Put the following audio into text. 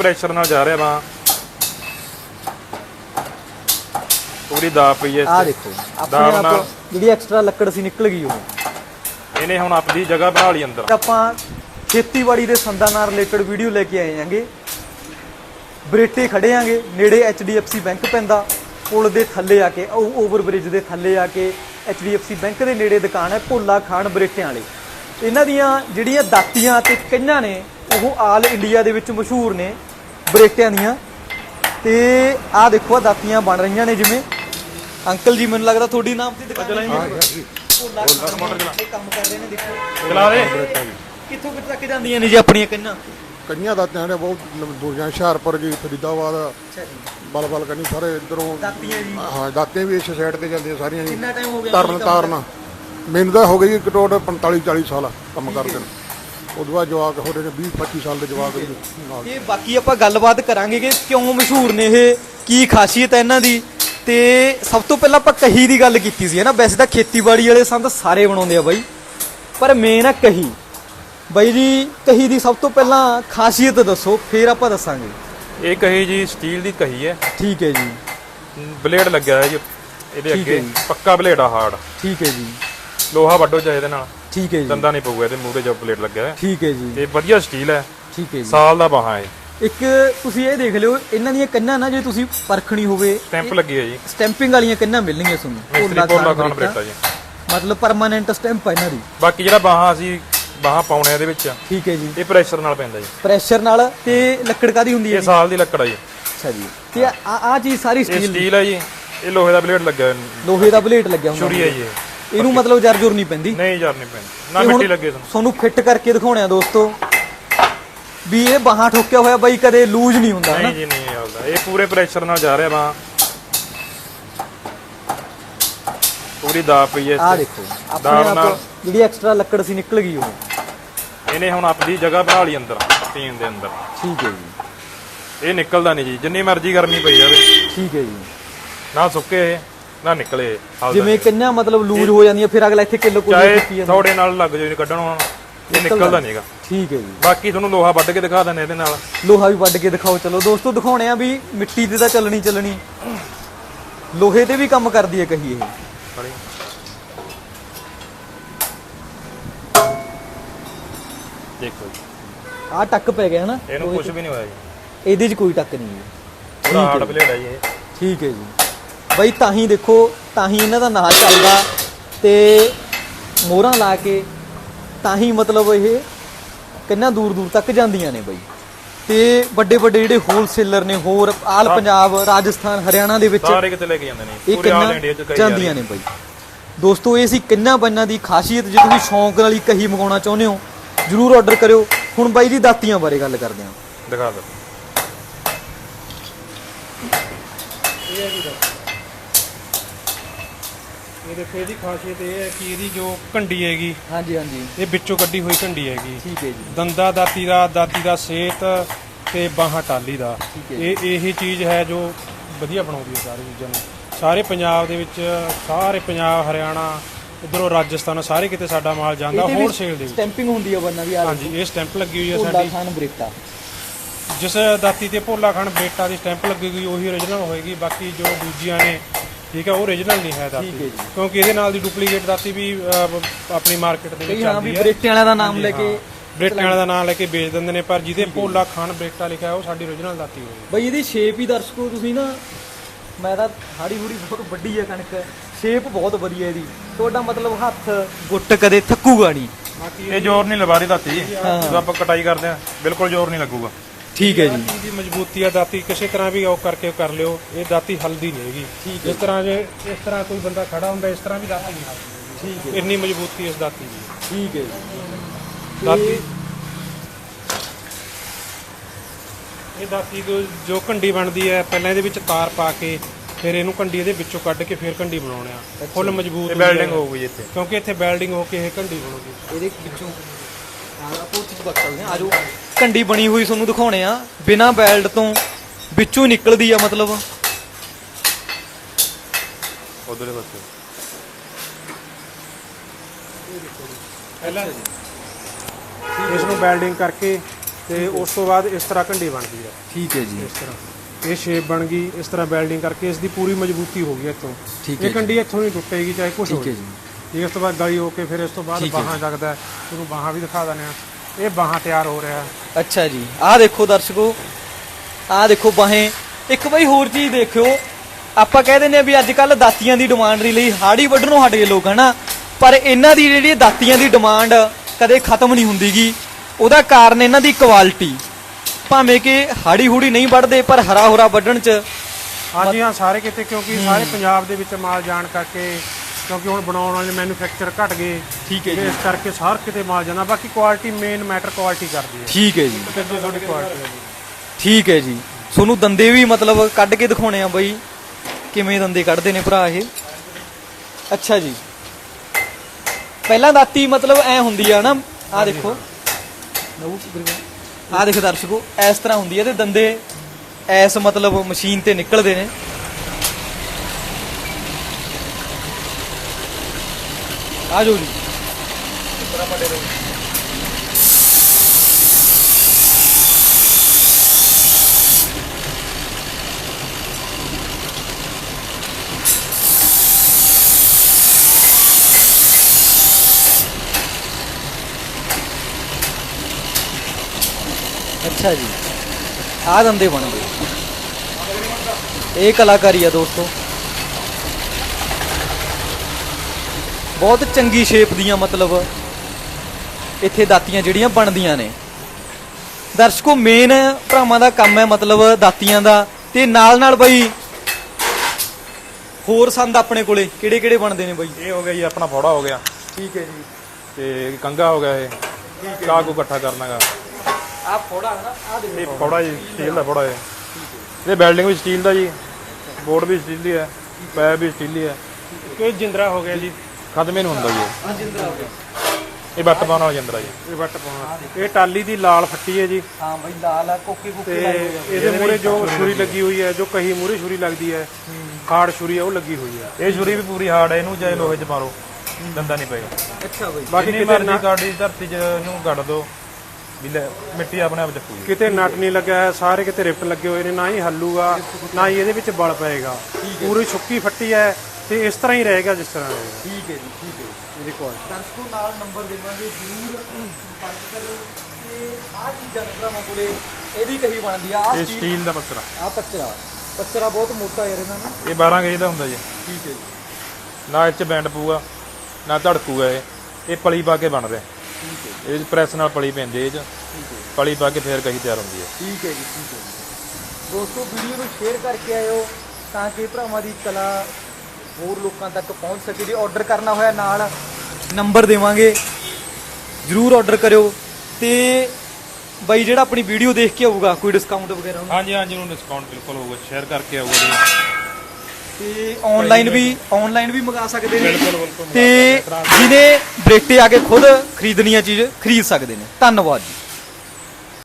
Pressure ਨਾਲ ਜਾ ਰਿਹਾ ਵਾ। ਪੂਰੀ ਦਾ ਪਈ ਹੈ ਆ। ਦੇਖੋ ਆਪਣੇ ਦਾਬ ਆਪ। ਜਿਹੜੀ ਐਕਸਟਰਾ ਲੱਕੜ ਸੀ ਨਿਕਲ ਗਈ ਉਹ। ਇਹਨੇ ਹੁਣ ਆਪਣੀ ਜਗ੍ਹਾ ਬਣਾ ਲਈ ਅੰਦਰ। ਆਪਾਂ ਖੇਤੀਬਾੜੀ ਦੇ ਸੰਦਾਂ ਨਾਲ ਰਿਲੇਟਡ ਵੀਡੀਓ ਲੈ ਕੇ ਆਏ ਆਂਗੇ ਬਰੇਟੇ ਖੜੇ ਆਂਗੇ ਨੇੜੇ HDFC ਬੈਂਕ ਪੈਂਦਾ। ਪੁਲ ਦੇ ਥੱਲੇ ਆ ਕੇ ਓਵਰ ਬ੍ਰਿਜ ਦੇ ਥੱਲੇ ਆ ਕੇ HDFC ਬੈਂਕ ਦੇ ਨੇੜੇ ਦੁਕਾਨ ਹੈ ਭੋਲਾ ਖਾਨ ਬਰੇਟਿਆਂ ਵਾਲੀ। ਇਹਨਾਂ ਦੀਆਂ ਜਿਹੜੀਆਂ ਦਾਤੀਆਂ ਤੇ ਕਈਆਂ ਨੇ ਉਹ ਆਲ ਇੰਡੀਆ ਦੇ ਵਿੱਚ ਮਸ਼ਹੂਰ ਨੇ। ਬਰੇਟਿਆਂ ਦੀਆਂ। ਤੇ ਆਹ ਦੇਖੋ ਆਹ ਦਾਤੀਆਂ ਬਣ ਰਹੀਆਂ ਨੇ ਜਿਵੇਂ। ਅੰਕਲ ਜੀ ਮੈਨੂੰ ਲੱਗਦਾ ਤੁਹਾਡੀ ਨਾਮ ਦੀ ਦੁਕਾਨ ਇਹ ਕੰਮ ਕਰ ਰਹੇ ਨੇ ਦੇਖੋ। ਚਲਾ ਦੇ ਕਿੱਥੋਂ ਕਿੱਥੇ ਤੱਕ ਜਾਂਦੀਆਂ ਨੇ ਜੀ ਆਪਣੀਆਂ ਕੰਨਾਂ? ਕਈਆਂ ਦਾ ਨੇ ਬਹੁਤ ਲ- ਦੂਜੀਆਂ ਹੁਸ਼ਿਆਰਪੁਰ ਜੀ ਫਰੀਦਾਬਾਦ। ਜੀ। ਬਲ ਬਲ ਕੰਨੀ ਸਾਰੇ ਇਧਰੋਂ। ਦਾਤੀਆਂ ਜੀ। ਹਾਂ ਦਾਤੇ ਵੀ ਇਸ ਸਾਈਡ ਤੇ ਜਾਂਦੇ ਆ ਸਾਰੀਆਂ ਜੀ। ਕਿੰਨਾ ਟਾਈਮ ਹੋ ਗਿਆ ਤਰਨ ਤਾਰਨ ਮੈਨੂੰ ਤਾਂ ਹੋ ਗਈ ਕਟੋਟ 45 40 ਸਾਲ ਕੰਮ ਕਰਦੇ ਨੇ। ਉਦੋਂ ਬਾਅਦ ਜਵਾਕ ਹੋ ਰਹੇ ਨੇ 20 25 ਸਾਲ ਦੇ ਜਵਾਕ ਵੀ ਨਾਲ ਬਾਕੀ ਆਪਾਂ ਗੱਲਬਾਤ ਕਰਾਂਗੇ ਕਿ ਕਿਉਂ ਮਸ਼ਹੂਰ ਨੇ ਇਹ ਕੀ ਖਾਸੀਅਤ ਹੈ ਇਹਨਾਂ ਦੀ। ਤੇ ਸਭ ਤੋਂ ਪਹਿਲਾਂ ਆਪਾਂ ਕਹੀ ਦੀ ਗੱਲ ਕੀਤੀ ਸੀ ਹੈ ਨਾ? ਵੈਸੇ ਤਾਂ ਖੇਤੀਬਾੜੀ ਵਾਲੇ ਸੰਦ ਸਾਰੇ ਬਣਾਉਂਦੇ ਆ ਬਾਈ। ਪਰ ਮੇਨ ਆ ਕਹੀ। ਬਾਈ ਜੀ ਕਹੀ ਦੀ ਸਭ ਤੋਂ ਪਹਿਲਾਂ ਖਾਸੀਅਤ ਦੱਸੋ ਫਿਰ ਆਪਾਂ ਦੱਸਾਂਗੇ। ਇਹ ਕਹੀ ਜੀ ਸਟੀਲ ਦੀ ਕਹੀ ਹੈ। ਠੀਕ ਹੈ ਜੀ। ਬਲੇਡ ਲੱਗਿਆ ਹੈ ਜੀ ਇਹਦੇ ਅੱਗੇ। ਪੱਕਾ ਬਲੇਡ ਆ ਹਾਰਡ। ਠੀਕ ਹੈ ਜੀ। ਲੋਹਾ ਵੱਡੋ ਚਾਹੀਦੇ ਨਾਲ। ਠੀਕ ਹੈ ਜੀ। ਦੰਦਾ ਨਹੀਂ ਪਊਗਾ ਇਹਦੇ ਮੂਹਰੇ ਜੋ ਬਲੇਡ ਲੱਗਿਆ ਹੈ ਠੀਕ ਹੈ ਜੀ। ਇਹ ਵਧੀਆ ਸਟੀਲ ਹੈ। ਠੀਕ ਹੈ ਜੀ। ਸਾਲ ਦਾ ਬਾਹਾਂ ਹੈ ਇੱਕ ਤੁਸੀਂ ਇਹ ਦੇਖ ਲਿਓ ਇਹਨਾਂ ਦੀਆਂ ਕੰਨਾਂ ਨਾ ਜੇ ਤੁਸੀਂ ਪਰਖਣੀ ਹੋਵੇ ਸਟੈਂਪ ਲੱਗੀ ਹੈ ਜੀ। ਸਟੈਂਪਿੰਗ ਵਾਲੀਆਂ ਕੰਨਾਂ ਮਿਲਣਗੀਆਂ ਤੁਹਾਨੂੰ। ਮਿਸਤਰੀ ਪੋਲਾ ਖਾਨ ਬਰੇਟਾ ਜੀ। ਮਤਲਬ ਪਰਮਾਨੈਂਟ ਸਟੈਂਪ ਹੈ ਇਹਨਾਂ ਦੀ। ਬਾਕੀ ਜਿਹੜਾ ਬਾਹਾਂ ਅਸੀਂ ਬਾਹਾਂ ਪਾਉਣੇ ਇਹਦੇ ਵਿੱਚ ਠੀਕ ਹੈ ਜੀ। ਇਹ ਪ੍ਰੈਸ਼ਰ ਨਾਲ ਪੈਂਦਾ ਜੀ। ਪ੍ਰੈਸ਼ਰ ਨਾਲ ਤੇ ਲੱਕੜ ਕਾਦੀ ਹੁੰਦੀ ਹੈ ਇਹ ਸਾਲ ਦੀ ਲੱਕੜ ਆ ਜੀ। ਅੱਛਾ ਜੀ। ਤੇ ਆ ਆ ਚੀਜ਼ ਸਾਰੀ ਸਟੀਲ ਸਟੀਲ ਹੈ ਜੀ। ਇਹ ਲੋਹੇ ਦਾ ਬਲੇਡ ਲੱਗਿਆ ਹੋਇਆ। ਲੋਹੇ ਦਾ ਬਲੇਟ ਲੱਗਿਆ ਹੁੰਦਾ ਛੁਰੀ ਹੈ ਜੀ। ਇਹਨੂੰ ਮਤਲਬ ਜਰਜੁਰ ਨਹੀਂ ਪੈਂਦੀ। ਨਹੀਂ ਯਾਰ ਨਹੀਂ ਪੈਂਦਾ। ਨਾ ਹੁਣ ਮਿੱਟੀ ਲੱਗੇ ਤੁਹਾਨੂੰ ਤੁਹਾਨੂੰ ਫਿੱਟ ਕਰਕੇ ਦਿਖਾਉਣੇ ਆ ਦੋਸਤੋ। ਵੀ ਇਹ ਬਾਹਾਂ ਠੋਕਿਆ ਹੋਇਆ ਬਾਈ ਕਦੇ ਲੂਜ਼ ਨਹੀਂ ਹੁੰਦਾ ਨਹੀਂ ਹਨਾ? ਜੀ ਨਹੀਂ ਆਉਂਦਾ। ਇਹ ਪੂਰੇ ਪ੍ਰੈਸ਼ਰ ਨਾਲ ਜਾ ਰਿਹਾ ਵਾ ਪੂਰੀ ਦਾ ਪਈ ਹੈ ਆ। ਦੇਖੋ ਆਪਣੇ ਦਾਬ ਆਪ ਨਾਲ। ਜਿਹੜੀ ਐਕਸਟਰਾ ਲੱਕੜ ਸੀ ਨਿਕਲ ਗਈ ਉਹ। ਇਹਨੇ ਹੁਣ ਆਪਣੀ ਜਗ੍ਹਾ ਬਣਾ ਲਈ ਅੰਦਰ ਟੀਨ ਦੇ ਅੰਦਰ। ਠੀਕ ਹੈ ਜੀ। ਇਹ ਨਿਕਲਦਾ ਨਹੀਂ ਜੀ। ਜਿੰਨੀ ਮਰਜ਼ੀ ਗਰਮੀ ਪਈ ਜਾਵੇ। ਠੀਕ ਹੈ ਜੀ। ਨਾ ਸੁੱਕੇ ਇਹ, ਨਾ ਨਿਕਲੇ ਹਾਲ ਜਿਵੇਂ ਕੰਨਾਂ ਮਤਲਬ ਲੂਜ਼ ਹੋ ਜਾਂਦੀ ਹੈ ਫਿਰ ਅਗਲਾ ਇੱਥੇ ਕਿਲੋ ਕੋਈ ਚਾਹੇ ਚੁੱਕੀ ਜਾਂਦਾ ਥੋੜੇ ਨਾਲ ਲੱਗ ਜਾਵੇ ਕੱਢਣ ਹੁਣ ਇਹ ਨਿਕਲਦਾ ਨਹੀਂਗਾ। ਠੀਕ ਹੈ ਜੀ। ਬਾਕੀ ਤੁਹਾਨੂੰ ਲੋਹਾ ਵੱਢ ਕੇ ਦਿਖਾ ਦਿੰਦੇ ਇਹਦੇ ਨਾਲ। ਲੋਹਾ ਵੀ ਵੱਢ ਕੇ ਦਿਖਾਓ ਚਲੋ। ਦੋਸਤੋ ਦਿਖਾਉਣੇ ਆ ਵੀ ਮਿੱਟੀ ਤੇ ਤਾਂ ਚੱਲਣੀ ਚੱਲਣੀ। ਲੋਹੇ ਤੇ ਵੀ ਕੰਮ ਕਰਦੀ ਹੈ ਕਹੀ ਇਹ। ਦੇਖੋ ਜੀ। ਆਹ ਟੱਕ ਪੈ ਗਿਆ ਨਾ ਇਹਨੂੰ ਕੁਝ ਵੀ ਨਹੀਂ ਹੋਇਆ ਜੀ। ਇਹਦੇ 'ਚ ਕੋਈ ਟੱਕ ਨਹੀਂ ਹੈ। ਪੂਰਾ ਹਾਰਡ ਬਲੇਡ ਹੈ ਜੀ ਇਹ। ਠੀਕ ਹੈ ਜੀ। ਬਈ ਤਾਂ ਹੀ ਦੇਖੋ ਤਾਂ ਹੀ ਇਹਨਾਂ ਦਾ ਨਾਂ ਚੱਲਦਾ ਤੇ ਮੋਹਰਾਂ ਲਾ ਕੇ ਤਾਂ ਹੀ ਮਤਲਬ ਇਹ ਕਿੰਨਾ ਦੂਰ ਦੂਰ ਤੱਕ ਜਾਂਦੀਆਂ ਨੇ ਬਈ। ਤੇ ਵੱਡੇ ਵੱਡੇ ਜਿਹੜੇ ਹੋਲਸੇਲਰ ਨੇ ਹੋਰ ਆਲ ਪੰਜਾਬ ਰਾਜਸਥਾਨ ਹਰਿਆਣਾ ਦੇ ਵਿੱਚ ਸਾਰੇ ਕਿਤੇ ਲੈ ਕੇ ਜਾਂਦੇ ਨੇ ਪੂਰੇ ਆਲ ਇੰਡੀਆ ਚ ਕਈ ਜਾਂਦੀਆਂ ਨੇ ਬਈ। ਦੋਸਤੋ ਇਹ ਸੀ ਕਿੰਨਾ ਬੰਨਾਂ ਦੀ ਖਾਸੀਅਤ ਜੇ ਤੁਸੀਂ ਸ਼ੌਂਕ ਨਾਲ ਹੀ ਕਹੀ ਮੰਗਾਉਣਾ ਚਾਹੁੰਦੇ ਹੋ ਜਰੂਰ ਆਰਡਰ ਕਰਿਓ। ਹੁਣ ਬਾਈ ਦੀ ਦਾਤੀਆਂ ਬਾਰੇ ਗੱਲ ਕਰਦੇ ਹਾਂ। ਦਿਖਾ ਦੋ ਇਹ ਦੇਖੋ ਇਹਦੀ ਖਾਸੀਅਤ ਇਹ ਹੈ ਕਿ ਇਹਦੀ ਜੋ ਘੰਡੀ ਹੈਗੀ ਹਾਂਜੀ ਹਾਂਜੀ। ਇਹ ਵਿੱਚੋਂ ਕੱਢੀ ਹੋਈ ਘੰਡੀ ਹੈਗੀ। ਠੀਕ ਹੈ ਜੀ। ਦੰਦਾ ਦਾਤੀ ਦਾ ਦਾਤੀ ਦਾ ਸੇਤ ਤੇ ਬਾਹਾਂ ਟਾਲੀ ਦਾ। ਠੀਕ ਹੈ ਇਹ ਇਹੀ ਚੀਜ਼ ਹੈ ਜੋ ਵਧੀਆ ਬਣਾਉਂਦੀ ਹੈ ਸਾਰੇ ਚੀਜ਼ਾਂ ਨੂੰ। ਸਾਰੇ ਪੰਜਾਬ ਦੇ ਵਿੱਚ ਸਾਰੇ ਪੰਜਾਬ ਹਰਿਆਣਾ ਇਧਰੋਂ ਰਾਜਸਥਾਨ ਸਾਰੇ ਕਿਤੇ ਸਾਡਾ ਮਾਲ ਜਾਂਦਾ ਇਹਦੇ ਹੋਲਸੇਲ ਦੇ ਵਿੱਚ। ਸਟੈਂਪਿੰਗ ਹੁੰਦੀ ਹੈ ਬੰਨਾਂ ਦੀ ਆ ਹਾਂਜੀ ਇਹ ਸਟੈਂਪ ਲੱਗੀ ਹੋਈ ਹੈ ਸਾਡੀ। ਖਾਨ ਬਰੇਟਾ। ਜਿਸ ਦਾਤੀ ਤੇ ਭੋਲਾ ਖਾਨ ਬੇਟਾ ਦੀ ਸਟੈਂਪ ਲੱਗੀ ਹੋਈ ਉਹੀ origignal ਹੋਏਗੀ। ਬਾਕੀ ਜੋ ਦੂਜੀਆਂ ਨੇ ਠੀਕ ਹੈ ਉਹ origignal ਨਹੀਂ ਹੈ ਦਾਤੀ। ਠੀਕ ਹੈ ਜੀ। ਕਿਉਂਕਿ ਇਹਦੇ ਨਾਲ ਦੀ ਡੁਪਲੀਕੇਟ ਦਾਤੀ ਵੀ ਅਹ, ਆਪਣੀ ਮਾਰਕੀਟ ਦੇ ਵਿੱਚ ਕਈ ਹਾਂ ਵੀ ਹੈ। ਬਰੇਟੇ ਵਾਲਿਆਂ ਦਾ ਨਾਮ ਲੈ ਕੇ ਬ੍ਰੇਟਾਂ ਵਾਲਾ ਦਾ ਨਾਮ ਲੈ ਕੇ ਵੇਚ ਦਿੰਦੇ ਨੇ ਪਰ ਜਿਹਦੇ ਭੋਲਾ ਖਾਨ ਬ੍ਰੇਟਾ ਲਿਖਿਆ ਹੈ ਉਹ ਸਾਡੀ origignal ਦਾਤੀ ਹੋਏਗੀ ਬਈ ਇਹਦੀ ਸ਼ੇਪ ਹੀ ਦਰਸ਼ਕੋ ਤੁਸੀਂ ਨਾ ਮੈਂ ਤਾਂ ਹਾੜੀ ਹੂੜੀ ਬਹੁਤ ਵੱਡੀ ਹੈ ਕਣਕ। ਸ਼ੇਪ ਬਹੁਤ ਵਧੀਆ ਇਹਦੀ। ਤੁਹਾਡਾ ਮਤਲਬ ਹੱਥ ਗੁੱਟ ਕਦੇ ਥੱਕੂਗਾ ਨਹੀਂ। ਇਹ ਜ਼ੋਰ ਨਹੀਂ ਲਵਾ ਰਹੀ ਦਾਤੀ। ਜਦੋਂ ਆਪਾਂ ਕਟਾਈ ਕਰਦੇ ਆ ਬਿਲਕੁਲ ਜ਼ੋਰ ਨਹੀਂ ਲੱਗੂਗਾ। ਠੀਕ ਹੈ ਜੀ। ਦੀ ਮਜ਼ਬੂਤੀ ਆ ਦਾਤੀ ਕਿਸੇ ਤਰ੍ਹਾਂ ਵੀ ਉਹ ਕਰਕੇ ਕਰ ਲਿਓ ਇਹ ਦਾਤੀ ਹਲਦੀ ਨਹੀਂ ਹੈਗੀ। ਜਿਸ ਤਰ੍ਹਾਂ ਜੇ ਇਸ ਤਰ੍ਹਾਂ ਕੋਈ ਬੰਦਾ ਖੜਾ ਹੁੰਦਾ ਇਸ ਤਰ੍ਹਾਂ ਵੀ ਦਾਤੀ ਨਹੀਂ ਹਲਦੀ। ਠੀਕ ਹੈ ਇੰਨੀ ਮਜ਼ਬੂਤੀ ਇਸ ਦਾਤੀ ਦੀ। ਠੀਕ ਹੈ ਜੀ। ਦਾਤੀ ਇਹ ਦਾਤੀ ਜੋ ਜੋ ਘੰਡੀ ਬਣਦੀ ਹੈ ਪਹਿਲਾਂ ਇਹਦੇ ਵਿੱਚ ਤਾਰ ਪਾ ਕੇ ਫਿਰ ਇਹਨੂੰ ਘੰਡੀ ਇਹਦੇ ਵਿੱਚੋਂ ਕੱਢ ਕੇ ਫਿਰ ਘੰਡੀ ਬਣਾਉਣੇ ਆ। ਫੁੱਲ ਮਜ਼ਬੂਤ ਹੁੰਦੀ ਹੈ। ਬਿਲਡਿੰਗ ਹੋਊਗੀ ਇੱਥੇ। ਕਿਉਂਕਿ ਇੱਥੇ ਵੈਲਡਿੰਗ ਹੋ ਕੇ ਇਹ ਘੰਡੀ ਬਣੂਗੀ। ਇਹਦੇ ਵਿੱਚੋਂ ਆਪਾਂ ਉੱਥੇ ਸਕਦੇ ਆ ਆਜੋ। ਕੰਡੀ ਬਣੀ ਹੋਈ ਤੁਹਾਨੂੰ ਦਿਖਾਉਣੇ ਆ। ਬਿਨਾ ਬੈਲਟ ਤੋਂ ਵਿੱਚੋਂ ਨਿਕਲਦੀ ਆ ਮਤਲਬ। ਉਧਰਲੇ ਪਾਸੇ। ਪਹਿਲਾਂ ਇਸ ਨੂੰ ਵੈਲਡਿੰਗ ਕਰਕੇ ਤੇ ਉਸ ਤੋਂ ਬਾਅਦ ਇਸ ਤਰ੍ਹਾਂ ਘੰਡੀ ਬਣਦੀ ਹੈ ਠੀਕ ਹੈ ਜੀ। ਇਸ ਤਰ੍ਹਾਂ। ਇਹ ਸ਼ੇਪ ਬਣ ਗਈ ਇਸ ਤਰ੍ਹਾਂ ਵੈਲਡਿੰਗ ਕਰਕੇ ਇਸ ਦੀ ਪੂਰੀ ਮਜ਼ਬੂਤੀ ਹੋ ਗਈ ਇੱਥੋਂ। ਠੀਕ ਹੈ ਇਹ ਕੰਡੀ ਇੱਥੋਂ ਨਹੀਂ ਟੁੱਟੇਗੀ ਚਾਹੇ ਕੁਝ ਠੀਕ ਹੈ ਜੀ। ਇਸ ਤੋਂ ਬਾਅਦ ਗਲੀ ਹੋ ਕੇ ਫਿਰ ਇਸ ਤੋਂ ਬਾਅਦ ਹੈ ਬਾਹਾਂ ਜਗਦਾ ਹੈ। ਤੁਹਾਨੂੰ ਬਾਹਾਂ ਵੀ ਦਿਖਾ ਦਿੰਦੇ ਆ ਇਹ ਬਾਹਾਂ ਤਿਆਰ ਹੋ ਰਿਹਾ ਹੈ। ਅੱਛਾ ਜੀ। ਆਹ ਦੇਖੋ ਦਰਸ਼ਕੋ ਆਹ ਦੇਖੋ ਬਾਹੇ। ਇੱਕ ਬਈ ਹੋਰ ਚੀਜ਼ ਦੇਖਿਓ। ਆਪਾਂ ਕਹਿ ਦਿੰਦੇ ਆ ਵੀ ਅੱਜ ਕੱਲ ਦਾਤੀਆਂ ਦੀ ਡਿਮਾਂਡ ਲਈ ਹਾੜੀ ਵੱਢਣੋਂ ਹਟ ਗਏ ਲੋਕ ਹਨਾ? ਪਰ ਇਹਨਾਂ ਦੀ ਜਿਹੜੀ ਦਾਤੀਆਂ ਦੀ ਡਿਮਾਂਡ ਕਦੇ ਖਤਮ ਨਹੀਂ ਹੁੰਦੀਗੀ। ਉਹਦਾ ਕਾਰਨ ਇਹਨਾਂ ਦੀ ਕੁਆਲਿਟੀ ਭਾਵੇਂ ਕਿ ਹਾੜੀ ਹੂੜੀ ਨਹੀਂ ਵੱਢਦੇ ਪਰ ਹਰਾ ਹੁਰਾ ਵੱਢਣ ਚ ਹਾਂਜੀ ਹਾਂ ਸਾਰੇ ਕਿਤੇ ਕਿਉਂਕਿ ਸਾਰੇ ਪੰਜਾਬ ਦੇ ਵਿੱਚ ਮਾਲ ਜਾਣ ਕਰਕੇ ਕਿਉਂਕਿ ਹੁਣ ਬਣਾਉਣ ਵਾਲੇ ਮੈਨੂਫੈਕਚਰ ਘਟ ਗਏ। ਠੀਕ ਹੈ ਤੇ ਇਸ ਕਰਕੇ ਸਾਰ ਕਿਤੇ ਮਾਲ ਜਾਂਦਾ ਬਾਕੀ ਕੁਆਲਿਟੀ ਮੇਨ ਮੈਟਰ ਕੁਆਲਿਟੀ ਕਰਦੀ ਹੈ। ਠੀਕ ਹੈ ਜੀ। ਤੇ ਜੇ ਤੁਹਾਡੀ ਕੁਆਲਿਟੀ ਹੈ ਜੀ। ਠੀਕ ਹੈ ਜੀ। ਤੁਹਾਨੂੰ ਦੰਦੇ ਵੀ ਮਤਲਬ ਕੱਢ ਕੇ ਦਿਖਾਉਣੇ ਆ ਬਈ ਕਿਵੇਂ ਦੰਦੇ ਕੱਢਦੇ ਨੇ ਭਰਾ ਇਹ। ਅੱਛਾ ਜੀ। ਪਹਿਲਾਂ ਦਾਤੀ ਮਤਲਬ ਐ ਹੁੰਦੀ ਆ ਨਾ ਆ ਦੇਖੋ। ਆ ਦੇਖੋ ਦਰਸ਼ਕੋ ਇਸ ਤਰ੍ਹਾਂ ਹੁੰਦੀ ਹੈ ਤੇ ਦੰਦੇ ਐਸ ਮਤਲਬ ਮਸ਼ੀਨ ਤੇ ਨਿਕਲਦੇ ਨੇ। ਆ ਜਾਓ ਜੀ। ਅੱਛਾ ਜੀ। ਆ ਦੰਦੇ ਬਣ ਗਏ। ਇਹ ਕਲਾਕਾਰੀ ਆ ਦੋਸਤੋ। ਬਹੁਤ ਚੰਗੀ ਸ਼ੇਪ ਦੀਆਂ ਮਤਲਬ ਇੱਥੇ ਦਾਤੀਆਂ ਜਿਹੜੀਆਂ ਬਣਦੀਆਂ ਨੇ। ਦਰਸ਼ਕੋ ਮੇਨ ਭਰਾਵਾਂ ਦਾ ਕੰਮ ਹੈ ਮਤਲਬ ਦਾਤੀਆਂ ਦਾ। ਤੇ ਨਾਲ ਨਾਲ ਬਈ ਹੋਰ ਸੰਦ ਆਪਣੇ ਕੋਲੇ ਕਿਹੜੇ ਕਿਹੜੇ ਬਣਦੇ ਨੇ ਬਈ? ਇਹ ਹੋ ਗਿਆ ਜੀ ਆਪਣਾ ਫੋੜਾ ਹੋ ਗਿਆ। ਠੀਕ ਹੈ ਜੀ। ਤੇ ਕੰਗਾ ਹੋ ਗਿਆ ਇਹ। ਕਾਹ ਕੋ ਇਕੱਠਾ ਕਰਨਾਗਾ। ਆ ਫੋੜਾ ਹੈ ਨਾ ਆ ਇਹ ਫੋੜਾ ਜੀ ਸਟੀਲ ਦਾ ਫੋੜਾ ਹੈ ਇਹ ਬਿਲਡਿੰਗ ਵੀ ਸਟੀਲ ਦਾ ਜੀ। ਬੋਰਡ ਵੀ ਸਟੀਲ ਦੀ ਹੈ। ਪੈਪ ਵੀ ਸਟੀਲ ਦੀ ਹੈ। ਇਹ ਜਿੰਦਰਾ ਹੋ ਗਿਆ ਜੀ। ਖਤਮੇ ਨਹੀਂ ਹੁੰਦਾ ਜੀ ਇਹ। ਜਿੰਦਰਾ ਹੋ ਗਿਆ। ਇਹ ਬੱਟ ਪਾਉਣ ਵਾਲਾ ਜੰਦਰਾ ਜੀ। ਇਹ ਵੱਟ ਪਾਉਣਾ ਇਹ ਟਾਲੀ ਦੀ ਲਾਲ ਫੱਟੀ ਹੈ ਜੀ। ਹਾਂ ਬਈ ਲਾਲ ਆ ਕੋਕੀ ਕੋਕੀ ਤੇ ਲਾਈ ਹੋਈ ਆ। ਇਹਦੇ ਮੂਰੇ ਜੋ ਛੁਰੀ ਲੱਗੀ ਹੋਈ ਹੈ ਜੋ ਕਹੀ ਮੂਰੇ ਛੁਰੀ ਲੱਗਦੀ ਹੈ ਖਾੜ ਛੁਰੀ ਹੈ ਉਹ ਲੱਗੀ ਹੋਈ ਹੈ। ਇਹ ਛੁਰੀ ਵੀ ਪੂਰੀ ਹਾਰਡ ਹੈ ਇਹਨੂੰ ਚਾਹੇ ਲੋਹੇ 'ਚ ਮਾਰੋ ਦੰਦਾ ਨਹੀਂ ਪਏਗਾ। ਅੱਛਾ ਬਈ। ਬਾਕੀ ਜਿੰਨੀ ਕਿਤੇ ਮਰਜ਼ੀ ਨਾ- ਧਰਤੀ 'ਚ ਇਹਨੂੰ ਗੱਡ ਦੋ ਵੀ ਲੈ ਮਿੱਟੀ ਆਪਣੇ ਆਪ ਚੱਕੂਗੀ। ਕਿਤੇ ਨਟ ਨਹੀਂ ਲੱਗਿਆ ਹੈ ਸਾਰੇ ਕਿਤੇ ਰਿਫਟ ਲੱਗੇ ਹੋਏ ਨੇ ਨਾ ਹੀ ਹੱਲੂਗਾ ਨਾ ਹੀ ਇਹਦੇ ਵਿੱਚ ਬਲ ਪਏਗਾ। ਪੂਰੀ ਸੁੱਕੀ ਫੱਟੀ ਹੈ ਤੇ ਇਸ ਤਰ੍ਹਾਂ ਹੀ ਰਹੇਗਾ ਜਿਸ ਤਰ੍ਹਾਂ ਰਹੇਗਾ। ਠੀਕ ਹੈ ਜੀ ਠੀਕ ਹੈ ਇਹਦੀ ਕੁਆਲਿਟੀ ਦਰਸ਼ਕੋ ਨਾਲ ਨੰਬਰ ਦੇਵਾਂਗੇ ਜਰੂਰ ਸੰਪਰਕ ਕਰੋ। ਤੇ ਆਹ ਚੀਜ਼ਾਂ ਨੇ ਭਰਾਵਾਂ ਕੋਲੇ ਇਹਦੀ ਕਹੀ ਬਣਦੀ ਆ ਇਹ ਆਹ ਸਟੀਲ ਦਾ ਪੱਤਰਾ ਆ ਪੱਚਰਾ ਪੱਚਰਾ ਬਹੁਤ ਮੋਟਾ ਯਾਰ ਇਹਨਾਂ ਨੂੰ ਇਹ 12 ਗੇਜ ਦਾ ਹੁੰਦਾ ਜੀ। ਠੀਕ ਹੈ ਜੀ। ਨਾ ਇਹ 'ਚ ਬੈਂਡ ਪਊਗਾ ਨਾ ਧੜਕੂਗਾ ਇਹ। ਇਹ ਪਲੀ ਪਾ ਕੇ ਬਣ ਰਿਹਾ ਇਹ 'ਚ ਪ੍ਰੈਸ ਨਾਲ ਪਲੀ ਪੈਂਦੀ ਇਹ 'ਚ। ਪਲੀ ਪਾ ਕੇ ਫੇਰ ਕਹੀ ਤਿਆਰ ਹੁੰਦੀ ਹੈ। ਠੀਕ ਹੈ ਜੀ ਠੀਕ ਹੈ। ਦੋਸਤੋ ਵੀਡੀਓ ਨੂੰ ਸ਼ੇਅਰ ਕਰਕੇ ਆਇਓ ਤਾਂ ਕਿ ਭਰਾਵਾਂ ਦੀ ਕਲਾ ਹੋਰ ਲੋਕਾਂ ਤੱਕ ਪਹੁੰਚ ਸਕੇ ਜੇ ਆਰਡਰ ਕਰਨਾ ਹੋਇਆ ਨਾਲ ਨੰਬਰ ਦੇਵਾਂਗੇ। ਜਰੂਰ ਆਰਡਰ ਕਰਿਓ। ਤੇ ਬਾਈ ਜਿਹੜਾ ਆਪਣੀ ਵੀਡੀਓ ਦੇਖ ਕੇ ਆਊਗਾ ਕੋਈ ਡਿਸਕਾਊਂਟ ਵਗੈਰਾ? ਹਾਂਜੀ ਹਾਂਜੀ ਨੂੰ ਡਿਸਕਾਊਂਟ ਬਿਲਕੁਲ ਹੋਊਗਾ ਸ਼ੇਅਰ ਕਰਕੇ ਆਊਗਾ ਜੀ। ਤੇ ਆਨਲਾਈਨ ਵੀ ਆਨਲਾਈਨ ਵੀ ਮੰਗਾ ਸਕਦੇ ਨੇ। ਬਿਲਕੁਲ, ਬਿਲਕੁਲ। ਤੇ ਜਿਹਨੇ ਬਰੇਟੇ ਆ ਕੇ ਖੁਦ ਖਰੀਦਣੀ ਆ ਚੀਜ਼ ਖਰੀਦ ਸਕਦੇ ਨੇ। ਧੰਨਵਾਦ ਜੀ।